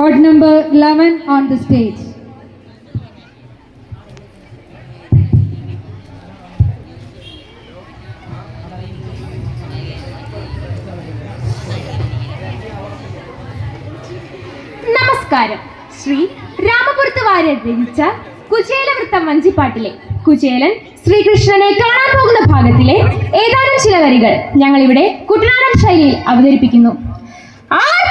Court number 11 on the stage. നമസ്കാരം ശ്രീ രാമപുരത്ത് വാര്യർ രചിച്ച കുചേലവൃത്തം വഞ്ചിപ്പാട്ടിലെ കുചേലൻ ശ്രീകൃഷ്ണനെ കാണാൻ പോകുന്ന ഭാഗത്തിലെ ഏതാനും ചില വരികൾ ഞങ്ങൾ ഇവിടെ കുട്ടനാടൻ ശൈലിയിൽ അവതരിപ്പിക്കുന്നു ആർപ്പാ!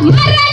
Maravilha!